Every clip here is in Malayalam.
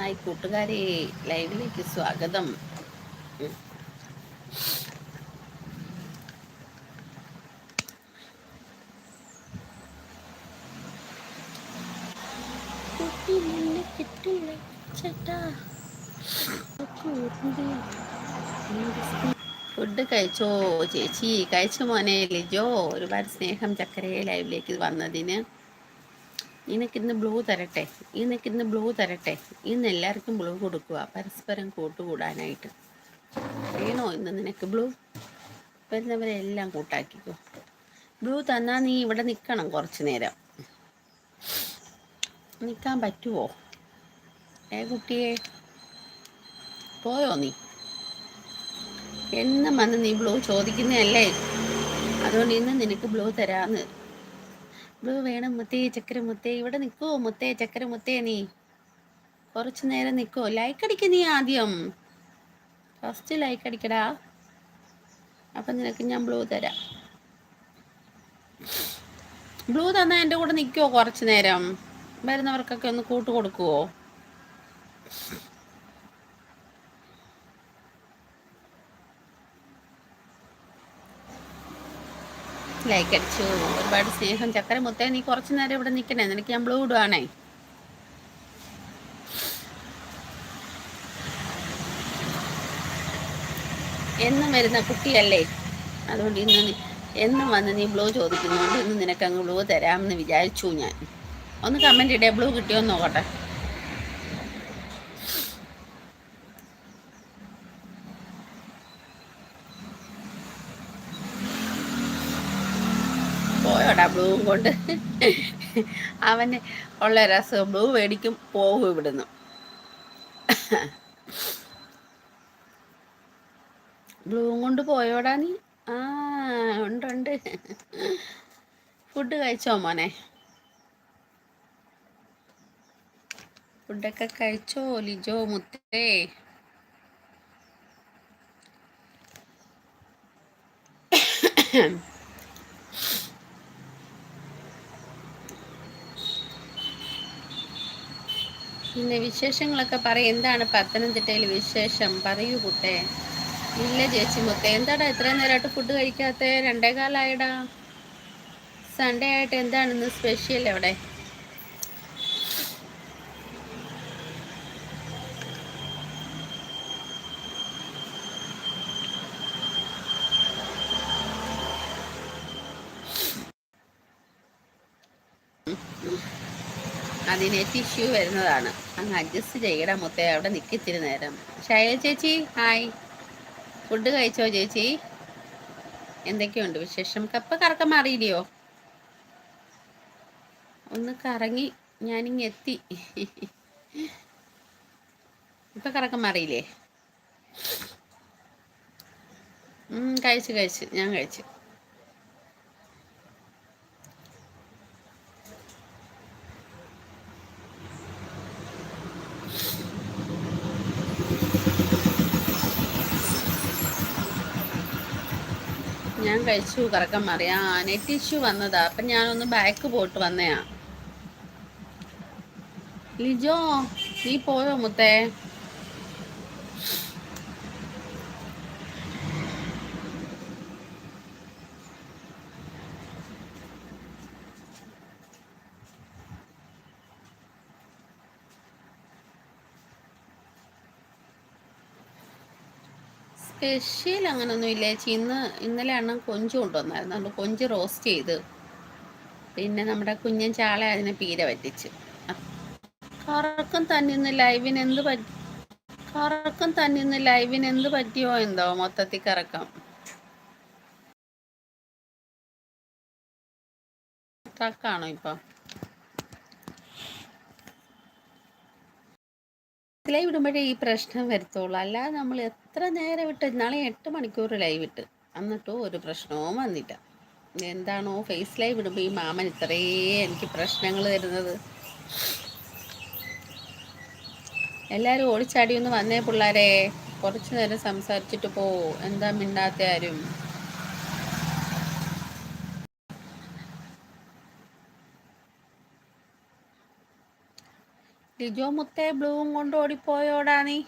ഹായ് കൂട്ടുകാരെ. ലൈവിലേക്ക് സ്വാഗതം. ഫുഡ് കഴിച്ചോ? ചേച്ചി കഴിച്ചു മോനെ? ലിജോ ഒരുപാട് സ്നേഹം ചക്കരയെ ലൈവിലേക്ക് വന്നതിന്. നിനക്കിന്ന് ബ്ലൂ തരട്ടെ? നിനക്കിന്ന് ബ്ലൂ തരട്ടെ? ഇന്ന് എല്ലാവർക്കും ബ്ലൂ കൊടുക്കുക. പരസ്പരം കൂട്ടുകൂടാനായിട്ട്. വേണോ ഇന്ന് നിനക്ക് ബ്ലൂ? വരുന്നവരെ എല്ലാം കൂട്ടാക്കിക്കോ. ബ്ലൂ തന്നാൽ നീ ഇവിടെ നിൽക്കണം കുറച്ച് നേരം. നിൽക്കാൻ പറ്റുമോ ഏ കുട്ടിയെ? പോയോ നീ? എന്നും വന്ന് നീ ബ്ലൂ ചോദിക്കുന്നതല്ലേ? അതുകൊണ്ട് ഇന്ന് നിനക്ക് ബ്ലൂ തരാന്ന്. ബ്ലൂ വേണം മുത്തേ ചക്കര മുത്തേ. ഇവിടെ നിൽക്കുവോ മുത്തേ ചക്കര മുത്തേ നീ. കുറച്ചു നേരം നിൽക്കുവോ ലൈക്ക് അടിക്ക നീ ആദ്യം. ഫസ്റ്റ് ലൈക്ക് അടിക്കടാ. അപ്പം നിനക്ക് ഞാൻ ബ്ലൂ തരാം. ബ്ലൂ തന്നാൽ എന്റെ കൂടെ നിൽക്കുവോ കുറച്ചു നേരം. വരുന്നവർക്കൊക്കെ ഒന്ന് കൂട്ട് കൊടുക്കുവോ ലൈക്ക് അടിച്ചു. ഒരുപാട് സ്നേഹം. ചക്കര മുത്തേ നീ കുറച്ചു നേരം ഇവിടെ നിൽക്കണേ. നിനക്ക് ഞാൻ ബ്ലൂ ഇടുവാണേ എന്നും വരുന്ന കുട്ടിയല്ലേ? അതുകൊണ്ട് ഇന്ന് എന്നും വന്ന് നീ ബ്ലൂ ചോദിക്കുന്നതുകൊണ്ട് ഇന്ന് നിനക്ക് അങ്ങ് ബ്ലൂ തരാമെന്ന് വിചാരിച്ചു ഞാൻ. ഒന്ന് കമന്റ് ഇടേ ബ്ലൂ കിട്ടിയോ നോക്കട്ടെ. പോയോടാ ബ്ലൂവും കൊണ്ട്. അവന് ഉള്ള രസം ബ്ലൂ മേടിക്കും പോകും ഇവിടുന്ന്. ബ്ലൂവും കൊണ്ട് പോയോടാ നീ? ആ ഉണ്ട് ഉണ്ട്. ഫുഡ് കഴിച്ചോ മോനെ? ഫുഡൊക്കെ കഴിച്ചോ ലിജോ മുത്തേ? പിന്നെ വിശേഷങ്ങളൊക്കെ പറയും. എന്താണ് പത്തനംതിട്ടയിൽ വിശേഷം? പറയൂ കുട്ടേ. ഇല്ല ചേച്ചി മുത്ത. എന്താടാ ഇത്രയും നേരമായിട്ട് ഫുഡ് കഴിക്കാത്ത? രണ്ടേ കാലായിടാ. സൺഡേ ആയിട്ട് എന്താണ് ഇന്ന് സ്പെഷ്യൽ എവിടെ അതിന് ടിഷ്യൂ വരുന്നതാണ്. അങ്ങ് അഡ്ജസ്റ്റ് ചെയ്യടാ മുത്തേ അവിടെ നിൽക്കിത്തിരി നേരം. ഷൈല ചേച്ചി ഹായ്. ഫുഡ് കഴിച്ചോ ചേച്ചി? എന്തൊക്കെയുണ്ട് വിശേഷം? കപ്പ് കറക്കം മാറിയില്ലയോ? ഒന്ന് കറങ്ങി ഞാനിങ്ങ് എത്തി. ഇപ്പൊ കറക്കം മാറിയില്ലേ? കഴിച്ചു കഴിച്ചു. ഞാൻ കഴിച്ചു. ഞാൻ കഴിച്ചു കറക്കം മറിയാ ആ നെറ്റ് ഇഷ്യൂ വന്നതാ. അപ്പം ഞാനൊന്ന് ബാക്ക് പോയിട്ട് വന്നയാ. ലിജോ നീ പോയോ മുത്തേ? സ്പെഷ്യൽ അങ്ങനൊന്നും ഇല്ല ചേച്ചി ഇന്ന് ഇന്നലെ അണ്ണൻ കൊഞ്ച് കൊണ്ടുവന്നായിരുന്നു. അതുകൊണ്ട് കൊഞ്ച് റോസ്റ്റ് ചെയ്ത് പിന്നെ നമ്മുടെ കുഞ്ഞൻ ചാള അതിനെ പീര പറ്റിച്ച് കറക്കം തന്നെ ഇന്ന് ലൈവിന് എന്ത് പറ്റി കറക്കം തന്നെ ഇന്ന് ലൈവിന് എന്ത് പറ്റിയോ എന്തോ മൊത്തത്തിൽ കറക്കം. ണോ ഇപ്പം? ലൈവ് ഇടുമ്പോഴേ ഈ പ്രശ്നം വരത്തുള്ളൂ. അല്ലാതെ നമ്മൾ എത്ര നേരം വിട്ട് നാളെ എട്ട് മണിക്കൂർ ലൈവ് ഇട്ട്. എന്നിട്ടോ ഒരു പ്രശ്നവും വന്നില്ല. എന്താണോ ഫേസ് ലൈവ് ഇടുമ്പോൾ ഈ മാമൻ ഇത്രേ എനിക്ക് പ്രശ്നങ്ങൾ തരുന്നത്. എല്ലാവരും ഓടിച്ചാടി ഒന്ന് വന്നേ പിള്ളേരെ. കുറച്ച് നേരം സംസാരിച്ചിട്ട് പോ. എന്താ മിണ്ടാത്ത ആരും ലിജോ മുത്തേ ബ്ലൂവും കൊണ്ട് ഓടിപ്പോയോടാ നീ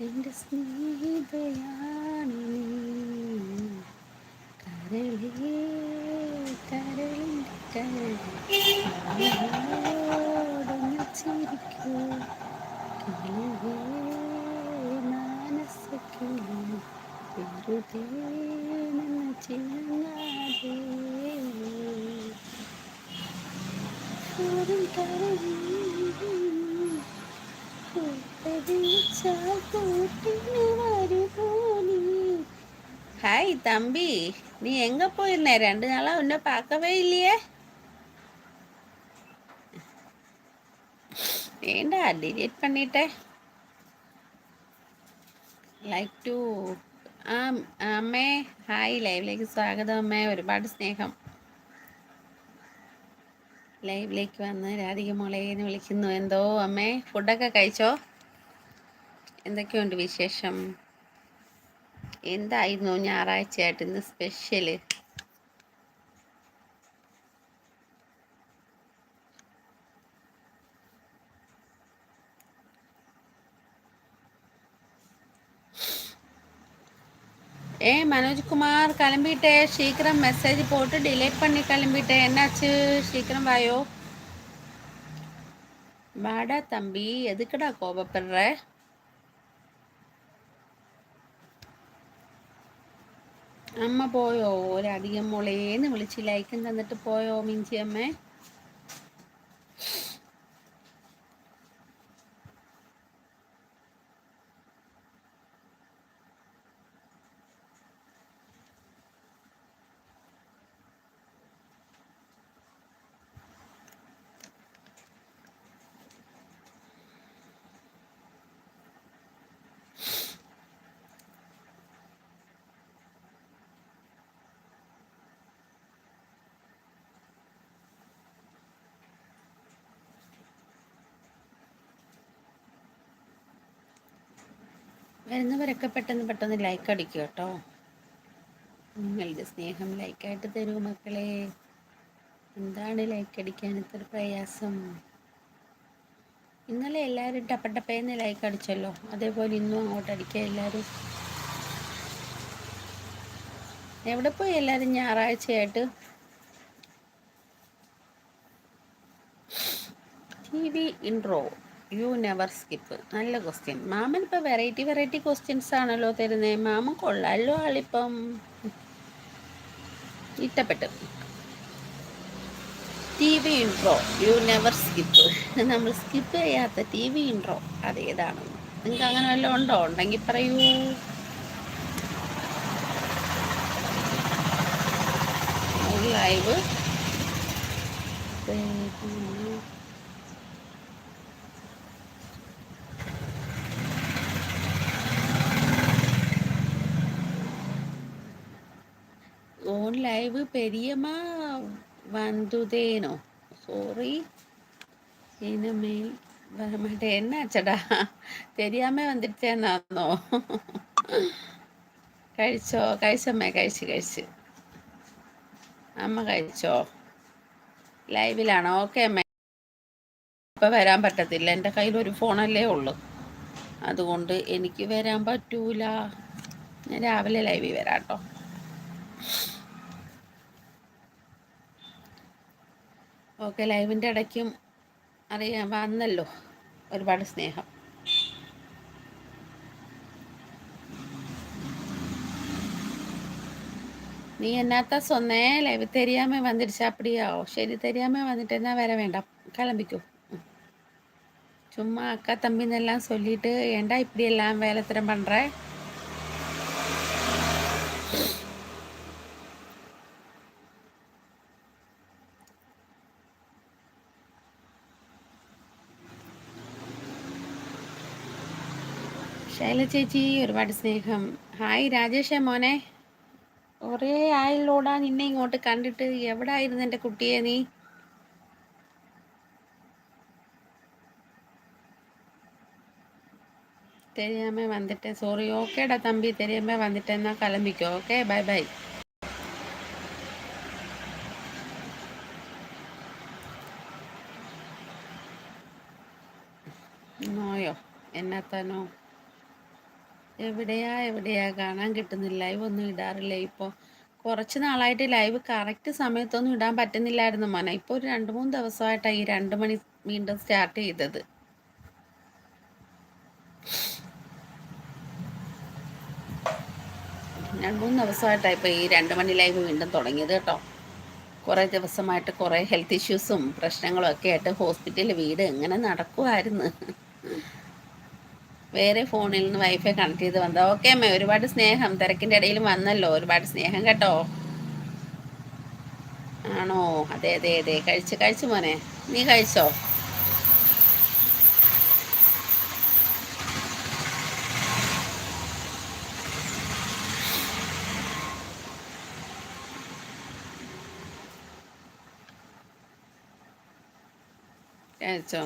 എന്റെ സ്നേഹിതയാണ്. കരളേ കരളിന്റെ കരളോടൊന്ന് ചിരിക്കൂ കിളിയേ ಮನಸ್ಸಿಗೆ ಬಿರುದೇ ನನ್ನ ಚಿನ್ನದೇ கூறும் ஹாய் தம்பி. நீ எங்க போயிருந்த? ரெண்டு நாளா உன்னை பார்க்கவே இல்லையே. ஏண்டா டிலீட் பண்ணிட்டேன் ലൈക്ക് ടു ആ അമ്മേ ഹായ് ലൈവിലേക്ക് സ്വാഗതം അമ്മേ ഒരുപാട് സ്നേഹം. ലൈവിലേക്ക് വന്ന് രാധിക മോളെ എന്ന് വിളിക്കുന്നു. എന്തോ അമ്മേ ഫുഡൊക്കെ കഴിച്ചോ? എന്തൊക്കെയുണ്ട് വിശേഷം? എന്തായിരുന്നു ഞായറാഴ്ചയായിട്ട് ഇന്ന് സ്പെഷ്യൽ ஏ மனோஜ்குமார் கிளம்பிட்டேன் சீக்கிரம் மெசேஜ் போட்டு டிலேட் பண்ணி கிளம்பிட்டேன் என்னாச்சு சீக்கிரம் வாயோ வாடா தம்பி எதுக்குடா கோபப்படுற അമ്മ പോയോ ഒരധികം മുളേന്ന് വിളിച്ച് ലൈക്കും തന്നിട്ട് പോയോ മിഞ്ചി വരുന്നവരൊക്കെ പെട്ടെന്ന് പെട്ടെന്ന് ലൈക്ക് അടിക്കുക കേട്ടോ. നിങ്ങളുടെ സ്നേഹം ലൈക്കായിട്ട് തരൂ മക്കളെ. എന്താണ് ലൈക്ക് അടിക്കാൻ ഇത്ര പ്രയാസം? ഇന്നലെ എല്ലാവരും ടപ്പട്ടപ്പേന്ന് ലൈക്ക് അടിച്ചല്ലോ. അതേപോലെ ഇന്നും അങ്ങോട്ട് അടിക്കുക എല്ലാവരും എവിടെ പോയി എല്ലാവരും ഞായറാഴ്ചയായിട്ട്? T V intro you never skip നല്ല ക്വസ്റ്റ്യൻ മാമൻ ഇപ്പം വെറൈറ്റി വെറൈറ്റി ക്വസ്റ്റ്യൻസ് ആണല്ലോ തരുന്നത് മാമൻ കൊള്ളാമല്ലോ ആളിപ്പം. ഇഷ്ടപ്പെട്ടു. T V intro you never skip നമ്മൾ സ്കിപ്പ് ചെയ്യാത്ത ടി വി ഇൻട്രോ അതേതാണെന്ന് നിങ്ങൾക്ക് അങ്ങനെ വല്ലതും ഉണ്ടോ? ഉണ്ടെങ്കിൽ പറയൂ. ലൈവ് ലൈവ് പെരിയമ്മ വന്തുതേനോ? സോറി ഇനമേൽ വരമാട്ടെ എന്നാച്ചടാ പെരിയാമ്മ വന്നിട്ടേന്നാന്നോ? കഴിച്ചോ? കഴിച്ചമ്മ കഴിച്ച് കഴിച്ച്. അമ്മ കഴിച്ചോ? ലൈവിലാണോ ഓക്കെ അമ്മ. ഇപ്പം വരാൻ പറ്റത്തില്ല. എന്റെ കയ്യിൽ ഒരു ഫോണല്ലേ ഉള്ളു. അതുകൊണ്ട് എനിക്ക് വരാൻ പറ്റൂല. ഞാൻ രാവിലെ ലൈവിൽ വരാം കേട്ടോ. ഓക്കെ ലൈവിൻ്റെ ഇടയ്ക്കും അറിയാം വന്നല്ലോ ഒരുപാട് സ്നേഹം നീ എന്നാത്ത സ്വന്നേ ലൈവ് തെരിയാമ വന്നിട്ട് அப்படியாவோ ശരി തെരിയാമ വന്നിട്ട് എന്നാ വര വേണ്ട கிளம்பிக்கோ சும்மா அக்கா தம்பின்னெல்லாம் சொல்லிட்டு ஏண்டா இப்படி எல்லாம் வேலைத்திரம் பண்ற ഹലോ ചേച്ചി ഒരുപാട് സ്നേഹം. ഹായ് രാജേഷേ മോനെ. ഒരേ ആയില്ലോടാ നിന്നെ ഇങ്ങോട്ട് കണ്ടിട്ട്. എവിടെ ആയിരുന്നു എന്റെ കുട്ടിയെ നീ? തെരിയാമേ വന്നിട്ടേ. സോറി ഓക്കേടാ തമ്പി. തെരിയാമേ വന്നിട്ട് എന്നാൽ കിളമ്പിക്കോ ഓക്കെ ബൈ ബൈ. നോയോ? എന്നാത്തനോ? എവിടെയാ എവിടെയാ? കാണാൻ കിട്ടുന്നില്ല. ലൈവ് ഒന്നും ഇടാറില്ല. ഇപ്പോൾ കുറച്ച് നാളായിട്ട് ലൈവ് കറക്റ്റ് സമയത്തൊന്നും ഇടാൻ പറ്റുന്നില്ലായിരുന്നു മന. ഇപ്പോൾ ഒരു രണ്ട് മൂന്ന് ദിവസമായിട്ടാണ് ഈ രണ്ട് മണി വീണ്ടും സ്റ്റാർട്ട് ചെയ്തത്. രണ്ട് മൂന്ന് ദിവസമായിട്ടാണ് ഇപ്പോൾ ഈ രണ്ട് മണി ലൈവ് വീണ്ടും തുടങ്ങിയത് കേട്ടോ. കുറേ ദിവസമായിട്ട് കുറേ ഹെൽത്ത് ഇഷ്യൂസും പ്രശ്നങ്ങളും ഒക്കെ ആയിട്ട് ഹോസ്പിറ്റലിൽ വീട് എങ്ങനെ നടക്കുമായിരുന്നു വേറെ ഫോണിൽ നിന്ന് വൈഫൈ കണക്ട് ചെയ്ത് വന്നത്. ഓക്കെ അമ്മ ഒരുപാട് സ്നേഹം. തിരക്കിന്റെ ഇടയിൽ വന്നല്ലോ. ഒരുപാട് സ്നേഹം കേട്ടോ. ആണോ? അതെ അതെ അതെ. കഴിച്ച് കഴിച്ചു മോനെ. നീ കഴിച്ചോ? കഴിച്ചോ?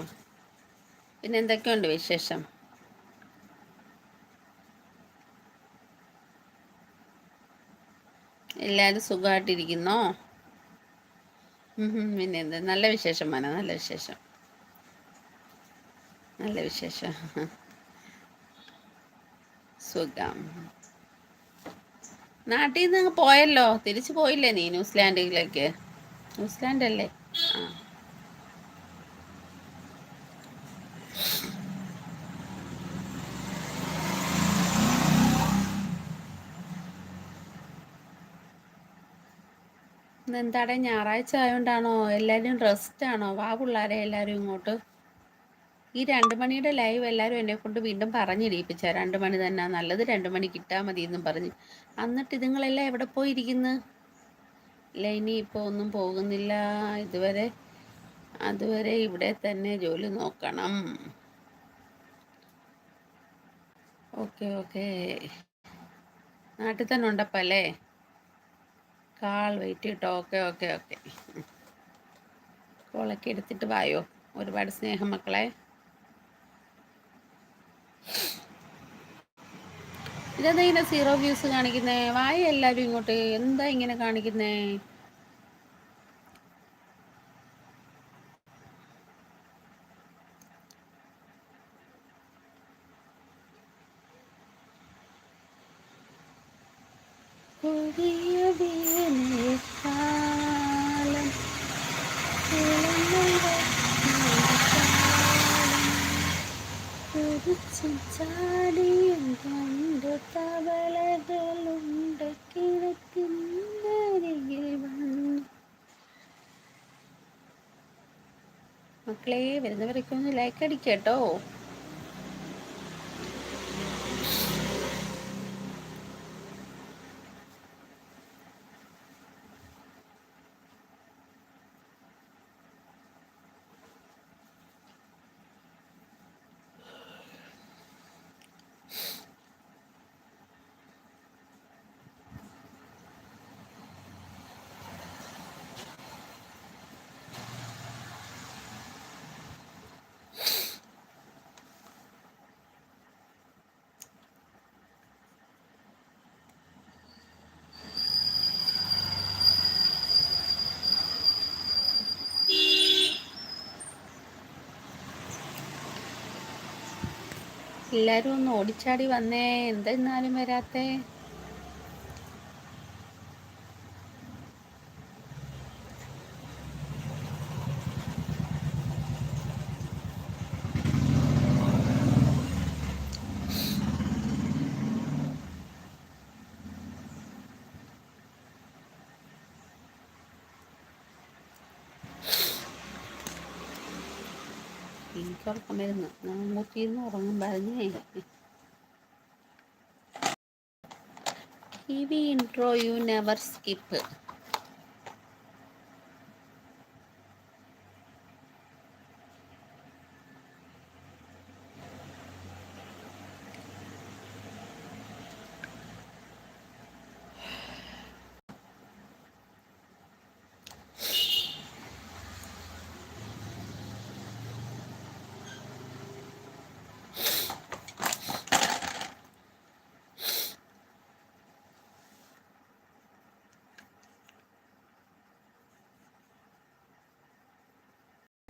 പിന്നെ എന്തൊക്കെയുണ്ട് വിശേഷം? എല്ലാവരും സുഖമായിട്ടിരിക്കുന്നോ പിന്നെ എന്ത്? നല്ല വിശേഷം മന നല്ല വിശേഷം. നല്ല വിശേഷം. സുഖം. നാട്ടിൽ നിന്ന് പോയല്ലോ. തിരിച്ചു പോയില്ലേ നീ ന്യൂസിലാൻഡിലേക്ക്? ന്യൂസിലാൻഡ് അല്ലേ ആ. എന്താടെ ഞായറാഴ്ച ആയതുകൊണ്ടാണോ എല്ലാവരും റെസ്റ്റ് ആണോ? വാ പിള്ളേരെ എല്ലാവരും ഇങ്ങോട്ട്. ഈ രണ്ട് മണിയുടെ ലൈവ് എല്ലാവരും എന്നെ കൊണ്ട് വീണ്ടും പറഞ്ഞിരിപ്പിച്ച. രണ്ട് മണി തന്നെ നല്ലത്. രണ്ട് മണി കിട്ടാൽ മതി എന്നും പറഞ്ഞ്. എന്നിട്ട് ഇതുങ്ങളെല്ലാം എവിടെ പോയിരിക്കുന്നു? ഇല്ല ഇനി ഇപ്പോൾ ഒന്നും പോകുന്നില്ല. ഇതുവരെ അതുവരെ ഇവിടെ തന്നെ ജോലി നോക്കണം. ഓക്കെ ഓക്കെ നാട്ടിൽ തന്നെ ഉണ്ടപ്പല്ലേ കാൾ വെയിറ്റ് കേട്ടോ ഓക്കെ ഓക്കെ ഓക്കെ കോളൊക്കെ എടുത്തിട്ട് വായോ. ഒരുപാട് സ്നേഹം മക്കളെ. ഇതെന്താ ഇങ്ങനെ സീറോ വ്യൂസ് കാണിക്കുന്നേ? വായ എല്ലാവരും ഇങ്ങോട്ട് എന്താ ഇങ്ങനെ കാണിക്കുന്നേ? പുതിയ ചാടിയും രണ്ട് തവളകളുണ്ട്. കിഴക്കിന്നരികിൽ വന്നു. മക്കളെ വരുന്നവരൊക്കെ ഒന്ന് ലൈക്ക് അടിക്കട്ടോ എല്ലാരും ഒന്ന് ഓടിച്ചാടി വന്നേ. എന്തെന്നാലും വരാത്തേ എനിക്ക് ഉറക്കം വരുന്നു നോക്കിയിരുന്ന് ഉറങ്ങും പറഞ്ഞേ. T V intro you never skip.